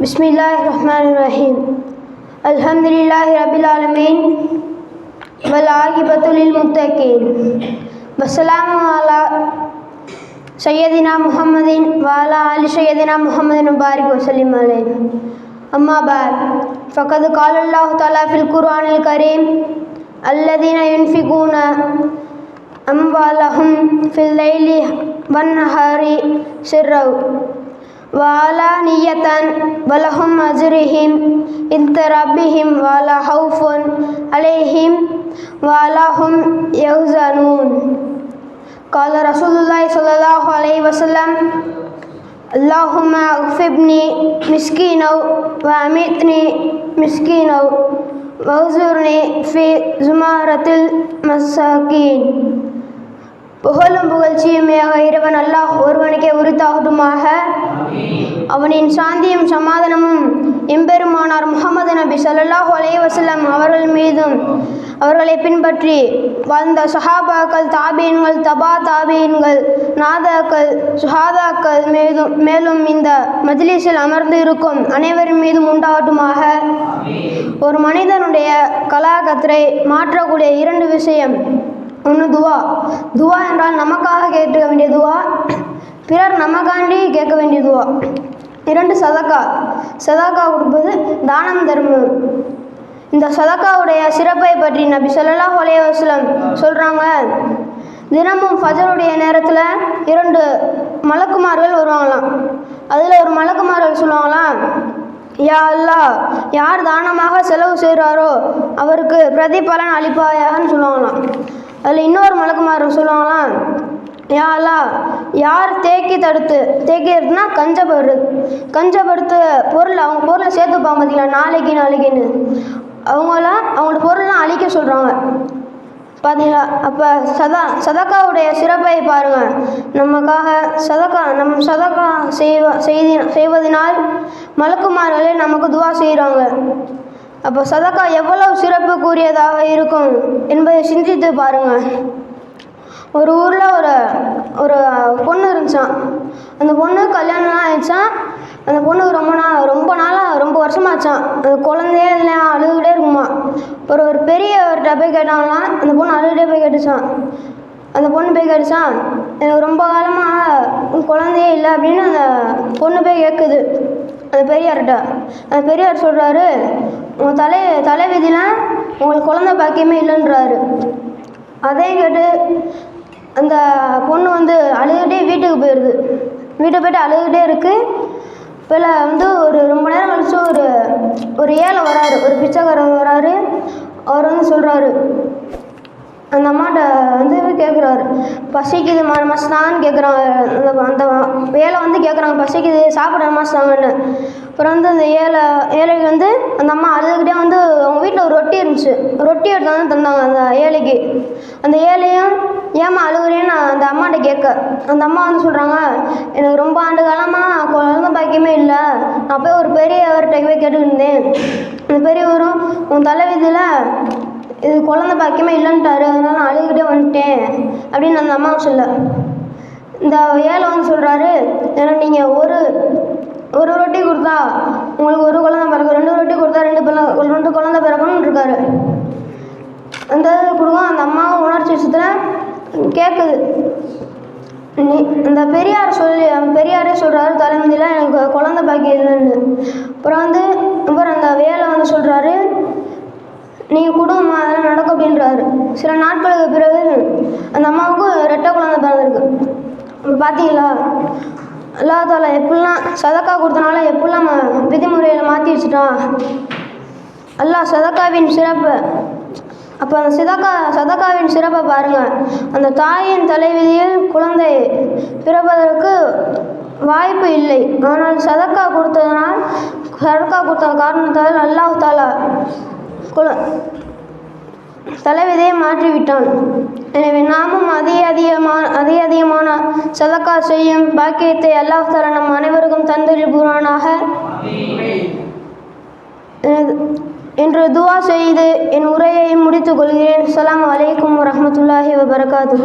بسم الله الرحمن الرحيم الحمد لله رب العالمين والعاقبة للمتقين والسلام على سيدنا محمد وعلى آل سيدنا محمد وبارك وسلم عليه أما بعد فقد قال الله تعالى في القرآن الكريم الذين ينفقون أموالهم في الليل والنهار سرا وعلانية ولهم أجرهم عند ربهم ولا خوف عليهم ولا هم يحزنون قال رسول الله صلى الله عليه وسلم اللهم اغفبني مسكينا وأمتني مسكينا واغزرني في زمارة المساكين புகழும் புகழ்ச்சியுமையாக இறைவன் அல்லாஹ் ஒருவனுக்கே உரித்தாகட்டுமாக. அவனின் சாந்தியும் சமாதானமும் எம்பெருமானார் முகமது நபி ஸல்லல்லாஹு அலைஹி வசல்லம் அவர்கள் மீதும் அவர்களை பின்பற்றி வாழ்ந்த சஹாபாக்கள் தாபீன்கள் தபா தாபீன்கள் நாதாக்கள் சுஹாதாக்கள் மீதும் மேலும் இந்த மஜ்லிஸில் அமர்ந்து இருக்கும் அனைவரின் மீதும் உண்டாகட்டுமாக. ஒரு மனிதனுடைய கலாகத்தை மாற்றக்கூடிய இரண்டு விஷயம் ஒன்று துவா. துவா என்றால் நமக்காக கேட்க வேண்டிய துவா. பிறர் நமக்காண்டி கேட்க வேண்டிய துவா. இரண்டு சதக்கா. சதக்கா கொடுப்பது தானம் தர்மம் இந்த சதக்காவுடைய சிறப்பை பற்றி நபி சொல்லலா அலைஹி சொல்கிறாங்க தினமும் ஃபஜருடைய நேரத்தில் இரண்டு மலக்குமார்கள் வருவாங்களாம். அதில் ஒரு மலக்குமார்கள் சொல்லுவாங்களாம் யா அல்லா யார் தானமாக செலவு செய்கிறாரோ அவருக்கு பிரதிபலன் அளிப்பாயான்னு சொல்லுவாங்களாம். அதில் இன்னொரு மலக்குமார் சொல்லுவாங்களாம் யாலா யார் தேக்கி தடுத்து தேக்கி தடுத்துனா கஞ்சப்படுறது கஞ்சப்படுத்த பொருள் அவங்க பொருளை சேர்த்துப்பாங்க பார்த்தீங்களா நாளைக்கு நாளைக்குன்னு. அவங்களாம் அவங்களோட பொருள்லாம் அழிக்க சொல்கிறாங்க பார்த்தீங்களா அப்போ சதா சதக்காவுடைய சிறப்பை பாருங்கள் நமக்காக சதக்கா நம் சதக்கா செய்வ செய்தி செய்வதனால் மலக்குமார்களே நமக்கு துவா செய்கிறாங்க அப்போ சதக்கா எவ்வளவு சிறப்பு கூறியதாக இருக்கும் என்பதை சிந்தித்து பாருங்கள். ஒரு ஊரில் ஒரு ஒரு பொண்ணு இருந்துச்சான் அந்த பொண்ணு கல்யாணம்லாம் ஆயிடுச்சான் அந்த பொண்ணுக்கு ரொம்ப நாள் ரொம்ப நாளாக ரொம்ப வருஷமாச்சான் அந்த குழந்தையே இல்லை அழுதுகிட்டே இருக்குமா? ஒரு ஒரு பெரியவர்கிட்ட போய் கேட்டாங்களாம் அந்த பொண்ணு அழுதுகிட்டே போய் கேட்டுச்சான் அந்த பொண்ணு போய் கேட்டுச்சான் எனக்கு ரொம்ப காலமாக குழந்தையே இல்லை அப்படின்னு அந்த பொண்ணு போய் கேட்குது. அந்த பெரியார்கிட்ட. அந்த பெரியார் சொல்கிறாரு உங்கள் தலை தலைவிதியில் உங்களுக்கு குழந்தை பாக்கியமே இல்லைன்றாரு. அதையும் கேட்டு அந்த பொண்ணு வந்து அழுதுகிட்டே வீட்டுக்கு போயிடுது வீட்டுக்கு போயிட்டு அழுதுகிட்டே இருக்குது இப்போ வந்து ஒரு ரொம்ப நேரம் கழிச்சு ஒரு ஒரு ஏழை வராரு. ஒரு பிச்சைக்காரர் வராரு. அவர் வந்து சொல்கிறாரு அந்த அம்மாட்ட வந்து கேட்குறாரு பசிக்குது மா மஸ்தான்னு கேட்குறாங்க அந்த அந்த ஏழை வந்து கேட்குறாங்க பசிக்குது சாப்பிட மஸ்தாங்கன்னு அப்புறம் வந்து அந்த ஏழை ஏழைக்கு வந்து அந்த அம்மா அழுதுகிட்டே வந்து அவங்க வீட்டில் ஒரு ரொட்டி இருந்துச்சு. ரொட்டி எடுத்து வந்து தந்தாங்க அந்த ஏழைக்கு. அந்த ஏழையும் ஏம்மா அழுகுறேன்னு அந்த அம்மாட்ட கேட்க. அந்த அம்மா வந்து சொல்கிறாங்க எனக்கு ரொம்ப ஆண்டு காலமாக குழந்த பாக்கியமே இல்லை. நான் போய் ஒரு பெரியவர்கிட்ட போய் கேட்டுக்கிட்டேன் அந்த பெரியவரும் உன் தலைவிதியில் இது குழந்த பாக்கியமே இல்லைன்ட்டாரு அதனால நான் அழுதுகிட்டே வந்துட்டேன். அப்படின்னு அந்த அம்மா சொல்ல. இந்த ஏழை வந்து சொல்கிறாரு ஏன்னா நீங்கள் ஒரு ஒரு ரொட்டி கொடுத்தா உங்களுக்கு ஒரு குழந்த பிறக்கும் ரெண்டு ரொட்டி கொடுத்தா ரெண்டு பிள்ளை ரெண்டு குழந்த பிறக்கணும்னு இருக்காரு. அந்த கொடுக்கும் அந்த அம்மாவும் உணர்ச்சி விஷயத்தில் கேட்குது நீ இந்த பெரியார் சொல்லி பெரியாரே சொல்கிறாரு தலைமுதியில் எனக்கு குழந்த பாக்கி இல்லைன்னு. அப்புறம் வந்து அப்புறம் அந்த வேலை வந்து சொல்கிறாரு நீங்கள் கொடுங்கம்மா அதெல்லாம் நடக்கும் அப்படின்றாரு. சில நாட்களுக்கு பிறகு அந்த அம்மாவுக்கும் ரெட்டை குழந்தை பிறந்திருக்கு. அப்போ பார்த்தீங்களா அல்லா தாலா எப்படிலாம் சதக்கா கொடுத்தனால எப்படிலாம் விதிமுறையில் மாற்றி வச்சுட்டான் அல்லாஹ் சதக்காவின் சிறப்பு அப்போ அந்த சிதக்கா சதக்காவின் சிறப்பை பாருங்கள் அந்த தாயின் தலைவிதியில் குழந்தை பிறப்பதற்கு வாய்ப்பு இல்லை. ஆனால் சதக்கா கொடுத்ததனால் சதக்கா கொடுத்த காரணத்தால் அல்லாஹ் தாலா தலைவிதையை மாற்றிவிட்டான். எனவே நாமும் அதிக அதிகமான அதிக அதிகமான சதக்கா செய்யும் பாக்கியத்தை அல்லாஹ் தர நம் அனைவருக்கும் தந்திரிபுரானாக என்று துவா செய்து என் உரையை முடித்துக் கொள்கிறேன். அலாம் வலைக்கம் வரமத்துல்லாஹி வபரகாத்து